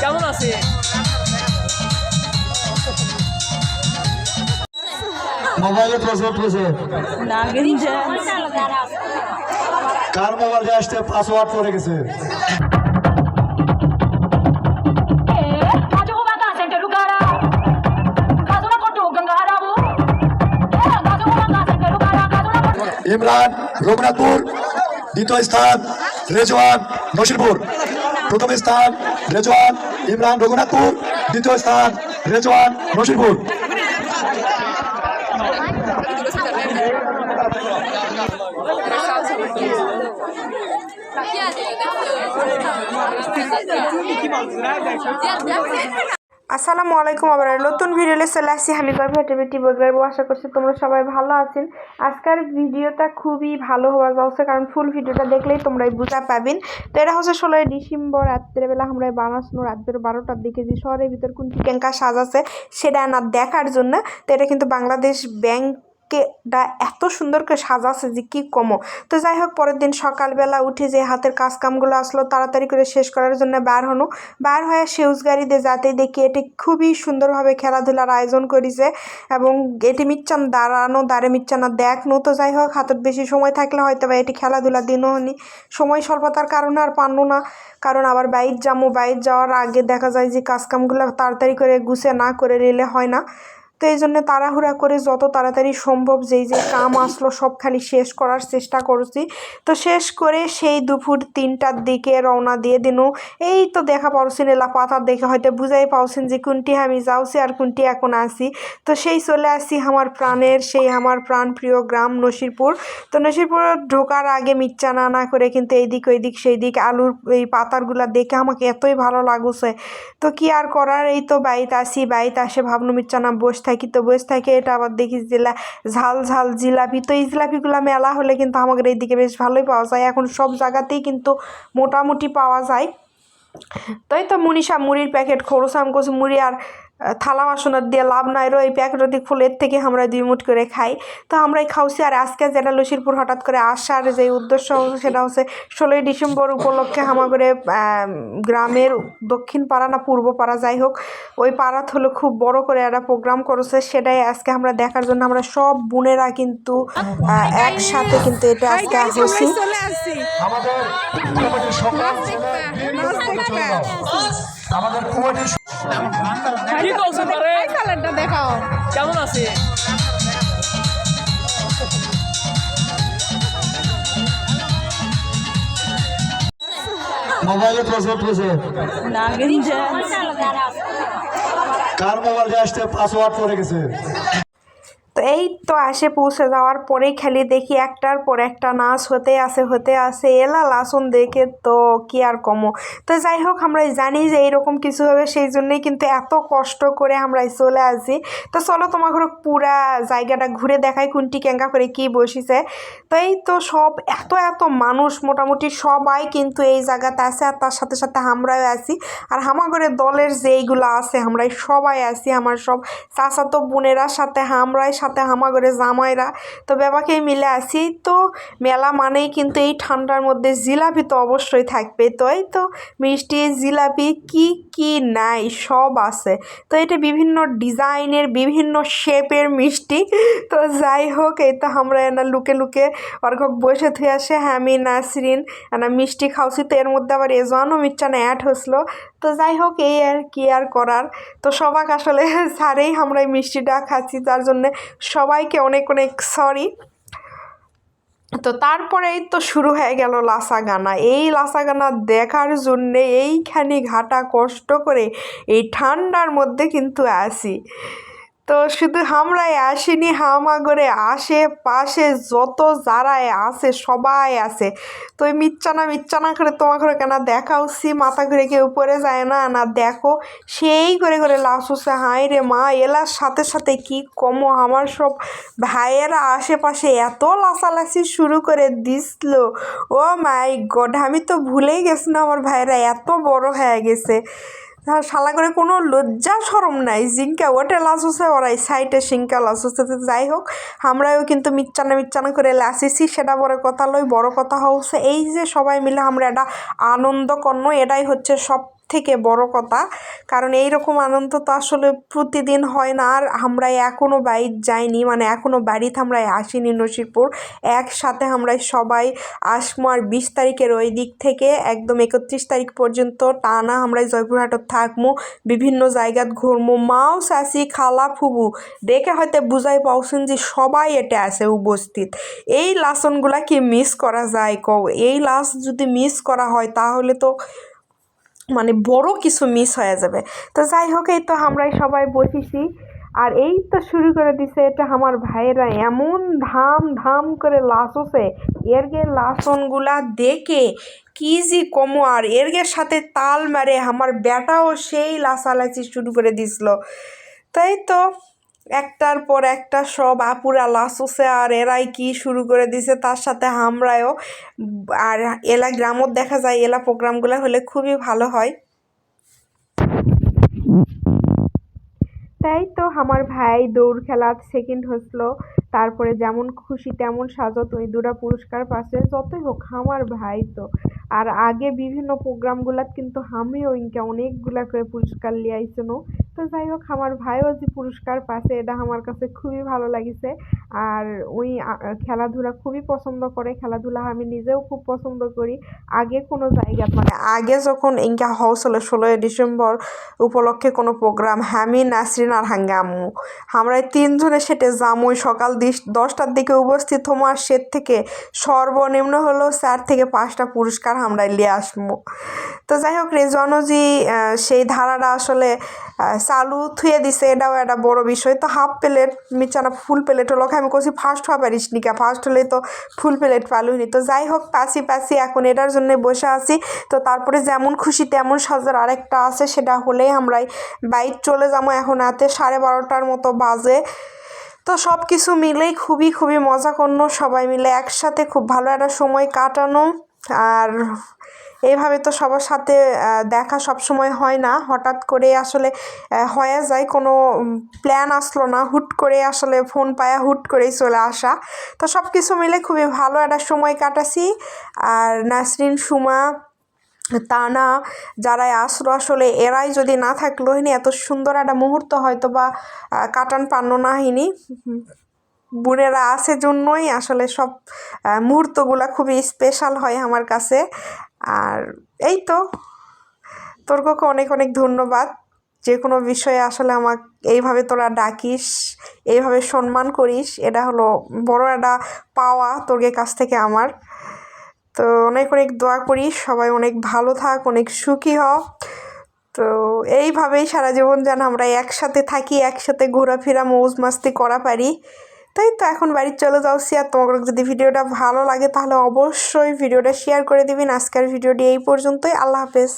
কেমন আছে মোবাইলে পাসওয়ার্ড পড়েছে কার মোবাইল আসতে পাসওয়ার্ড পড়ে গেছে। ইমরান রঘুনাথপুর দ্বিতীয় স্থান রেজওয়ান নসিরপুর। প্রথম স্থান রেজওয়ান ইমরান রঘুনাথপুর দ্বিতীয় স্থান রেজওয়ান নসিরপুর। আসসালামু আলাইকুম আবার নতুন ভিডিওতে চলে আসছি। আমি গর্ভবতী বগরাবো আশা করছি তোমরা সবাই ভালো আছেন। আজকের ভিডিওটা খুবই ভালো হওয়া যাচ্ছে, কারণ ফুল ভিডিওটা দেখলেই তোমরা বুঝা পাবেন। তো এটা হচ্ছে ষোলোই ডিসেম্বর, রাত্রেবেলা আমরা বানাসনো রাত্রের বারোটার দিকে যে শহরের ভিতর কোন টিকেঙ্কা সাজাছে সেটা না দেখার জন্য। তো এটা কিন্তু বাংলাদেশ ব্যাংক কেটা এত সুন্দর করে সাজাছে যে কি কমো। তো যাই হোক, পরের দিন সকালবেলা উঠে যে হাতের কাজ কামগুলো আসলো, তাড়াতাড়ি করে শেষ করার জন্য বার হনো। বার হয়ে সেউজ গাড়িতে যাতে দেখি এটি খুবই সুন্দরভাবে খেলাধুলার আয়োজন করেছে এবং এটি মিচ্ছান দাঁড়ানো, দাঁড়ে মিচ্ছানা দেখনো। তো যাই হোক, হাতের বেশি সময় থাকলে হয়তো বা এটি খেলাধুলা দিনও হনি সময় স্বল্পতার কারণে আর পারল না, কারণ আবার বাইর যাব বাইর যাওয়ার আগে দেখা যায় যে কাজকামগুলো তাড়াতাড়ি করে গুছে না করে নিলে হয় না। তো এই জন্য তাড়াহুড়া করে যত তাড়াতাড়ি সম্ভব যেই যে কাম আসলো সব খালি শেষ করার চেষ্টা করছি। তো শেষ করে সেই দুপুর তিনটার দিকে রওনা দিয়ে দিনু। এই তো দেখা পাওছেন এলা পাতার দেখে হয়তো বুঝাই পাওছেন যে কোনটি আমি যাওছি আর কোনটি এখন আসি তো সেই চলে আসি আমার প্রাণের সেই আমার প্রাণ প্রিয় গ্রাম নসিরপুর। তো নসিরপুর ঢোকার আগে মিচ্চা না না করে কিন্তু এইদিক ওইদিক সেই দিক আলুর এই পাতারগুলা দেখে আমাকে এতই ভালো লাগুছে। তো কি আর করার? এই তো বাড়িতে আসি বাড়িতে আসে ভাবনু মিচ্চা না বসে থাকি তো বসে থাকে, এটা আবার দেখি জেলা, ঝাল ঝাল জিলাপি, তো এই জিলাপিগুলো মেলা হলে কিন্তু আমাদের এইদিকে বেশ ভালোই পাওয়া যায়। এখন সব জায়গাতেই কিন্তু মোটামুটি পাওয়া যায়। তাই তো মুনিশা মুড়ির প্যাকেট খরসাম করছি মুড়ি আর থালা বাসনের দিয়ে লাভ নাই রো এই প্যাকেট দিক ফুলের থেকে আমরা দুই মুঠ করে খাই। তো আমরাই খাওছি। আর আজকে যেটা লসিরপুর হঠাৎ করে আসার যে উদ্দেশ্য হচ্ছে সেটা হচ্ছে ষোলোই ডিসেম্বর উপলক্ষে আমাদের গ্রামের দক্ষিণ পাড়া না পূর্ব পাড়া যাই হোক ওই পাড়াত হলো খুব বড় করে একটা প্রোগ্রাম করেছে। সেটাই আজকে আমরা দেখার জন্য আমরা সব বোনেরা কিন্তু একসাথে কিন্তু এটা আজকে আসছি। আমাদের কি বলছো পরে এই কালারটা দেখাও। কেমন আছে? মোবাইলে পাসওয়ার্ড পড়েছে কার মোবাইল আসতে পাসওয়ার্ড পড়ে গেছে। তো এই তো আসে পৌঁছে যাওয়ার পরেই খালি দেখি একটার পর একটা নাচ হতে আসে হতে আসে। এলা লাসন দেখে তো কি আর কমো। তো যাই হোক আমরা জানি যে এইরকম কিছু হবে, সেই জন্যই কিন্তু এত কষ্ট করে আমরা চলে আসি। তো চলো তোমার ঘরে পুরা জায়গাটা ঘুরে দেখাই, কোনটি ক্যাঙ্কা করে কি বসিছে। তো এই তো সব, এত এত মানুষ মোটামুটি সবাই কিন্তু এই জায়গাতে আছে আর তার সাথে সাথে আমরাও আছি। আর হামাগরের দলের যেইগুলো আছে, আমরাই সবাই আছি। আমার সব চাচাতো বোনেরা সাথে, আমরাই সাথে হামাগরে জামাইরা। তো বাবাকেই মিলে আসি তো, মেলা মানেই কিন্তু এই ঠান্ডার মধ্যে জিলাপি তো অবশ্যই থাকবে তো এই তো? মিষ্টি, জিলাপি, কি কি নাই, সব আছে। তো এটা বিভিন্ন ডিজাইনের, বিভিন্ন শেপের মিষ্টি। তো যাই হোক, এই তো আমরা এনা লুকে লুকে অর্ঘক বসে থুয়ে আসে হ্যাঁ আমি নাসরিন, এনা মিষ্টি খাওছি তো এর মধ্যে আবার এজওয়ানও মিচ্ছানা অ্যাড হয়েছিল তো যাই হোক, এই আর কি আর করার। তো সবাক আসলে স্যারেই আমরা এই মিষ্টিটা খাচ্ছি, তার জন্য সবাইকে অনেক অনেক সরি তো তারপরেই তো শুরু হয়ে গেল লাসা গানা এই লাসা গানা দেখার জন্যে এইখানি ঘাটা কষ্ট করে এই ঠান্ডার মধ্যে কিন্তু আসি তো শুধু আমরাই আসিনি, হামাগরে আশেপাশে যত যারাই আছে, সবাই আছে। তো ওই মিচ্চানা মিচ্চানা করে তোমার ঘরে কেন দেখাওছি মাথা ঘুরে কেউ উপরে যায় না না দেখো। সেই করে করে লাশ হচ্ছে হাই রে মা, এলার সাথে সাথে কি কমো? আমার সব ভাইয়েরা আশেপাশে এত লাসালাসি শুরু করে দিছিল। ও মাই গড, আমি তো ভুলেই গেছি না, আমার ভাইয়েরা এত বড় হয়ে গেছে। আর শালা করে কোনো লজ্জা সরম নাই জিঙ্কা ওটে লাস হচ্ছে ওরাই, সাইটে সিঙ্কা লাস হচ্ছে। যাই হোক, আমরাও কিন্তু মিচ্চানা মিচ্চানা করে লাসিছি, সেটা বড় কথা লই, বড় কথা হচ্ছে এই যে সবাই মিলে আমরা এটা আনন্দ কর্ণ, এটাই হচ্ছে সব থেকে বড় কথা। কারণ এই রকম আনন্দ তো আসলে প্রতিদিন হয় না। আর আমরা এখনও বাইর যাইনি মানে এখনও বাড়িতে আমরা আসিনি নসিরপুর। একসাথে আমরা সবাই আসমো আর বিশ তারিখের ওই দিক থেকে একদম একত্রিশ তারিখ পর্যন্ত টানা আমরা জয়পুরহাটত থাকব বিভিন্ন জায়গাত ঘুরবো মাও শাসি খালা, ফুবু, দেখে হয়তো বুঝাই পাওছেন যে সবাই এটা আছে উপস্থিত। এই লাসনগুলা কি মিস করা যায় কও? এই লাস যদি মিস করা হয় তাহলে তো মানে বড় কিছু মিস হয়ে যাবে। তো যাই হোক এই তো আমরাই সবাই বসেছি। আর এই তো শুরু করে দিছে এটা আমার ভাইয়েরা এমন ধাম ধাম করে লাসছে এর গে লাসনগুলা দেখে কি যে কমো আর এর গে সাথে তাল মারে আমার বেটাও সেই লাসালাচি শুরু করে দিছিল। তাই তো একটার পর একটা সব আপুরা লাসুসে আর এরাই কি শুরু করে দিছে, তার সাথে আমরাও আর এলা গ্রামত দেখা যায়, এলা প্রোগ্রামগুলো হলে খুবই ভালো হয়। তাই তো আমার ভাই দৌড় খেলা সেকেন্ড হয়েছিল তারপরে যেমন খুশি তেমন সাজত, ওই দুটা পুরস্কার পাচ্ছে, যতই হোক, আমার ভাই তো। আর আগে বিভিন্ন প্রোগ্রামগুলাত কিন্তু আমিও ইনকে অনেকগুলা করে পুরস্কার লিয়ে আইসনো তো যাই হোক আমার ভাইও যে পুরস্কার পাচ্ছে এটা আমার কাছে খুবই ভালো লাগিছে। আর ওই খেলাধুলা খুবই পছন্দ করে। খেলাধুলা আমি নিজেও খুব পছন্দ করি। আগে কোনো জায়গা মানে আগে যখন ইনকা হয়েছিল ষোলোই ডিসেম্বর উপলক্ষে কোনো প্রোগ্রাম আমি, নাসরিন আর হাঙ্গে আম্মু। আমরা তিনজনে সেটে যামুই। সকাল দশটার দিকে উপস্থিত হমো। আর সের থেকে সর্বনিম্ন হলো চার থেকে পাঁচটা পুরস্কার আমরা নিয়ে আসব। তো যাই হোক রেজনজি সেই ধারাটা আসলে চালু থুয়ে দিছে, এটাও একটা বড় বিষয়। তো হাফ প্লেট মিচানা ফুল প্লেট হলো। আমি কছি ফার্স্ট হওয়া পারিস নিকা ফার্স্ট হলে তো ফুল প্লেট পালুনি তো যাই হোক পাশি পাশি এখন এটার জন্য বসে আছি। তো তারপরে যেমন খুশি তেমন সাজার আরেকটা আছে, সেটা হলেই আমরাই বাইক চলে যাব এখন রাতে সাড়ে বারোটার মতো বাজে। তো সব কিছু মিলেই খুবই খুবই মজা করল সবাই মিলে একসাথে খুব ভালো একটা সময় কাটানো। আর এইভাবে তো সবার সাথে দেখা সব সময় হয় না। হঠাৎ করে আসলে হয়ে যায় কোনো প্ল্যান আসলো না। হুট করে আসলে ফোন পায়া হুট করেই চলে আসা। তো সব কিছু মিলে খুবই ভালো একটা সময় কাটাছি। আর নাসরিন, সুমা, তানা যারাই আসলো, আসলে এরাই যদি না থাকল হিনি এত সুন্দর একটা মুহূর্ত হয়তো বা কাটান পান্ন না হিনি বোনেরা আছে জন্যই আসলে সব মুহূর্তগুলো খুবই স্পেশাল হয় আমার কাছে। আর এই তো তোর কাছে অনেক অনেক ধন্যবাদ। যে কোনো বিষয়ে আসলে আমাকে এইভাবে তোরা ডাকিস, এইভাবে সম্মান করিস, এটা হলো বড় একটা পাওয়া তোর কাছ থেকে আমার। তো অনেক অনেক দোয়া করি, সবাই অনেক ভালো থাক, অনেক সুখী হ। তো এইভাবেই সারা জীবন যেন আমরা একসাথে থাকি, একসাথে ঘোরাফেরা মৌজ মাস্তি করা পারি। তাই তো এখন বাড়ির চলে যাচ্ছি আর তোমার যদি ভিডিওটা ভালো লাগে তাহলে অবশ্যই ভিডিওটা শেয়ার করে দিবেন। আজকের ভিডিওটি এই পর্যন্তই। আল্লাহ হাফেজ।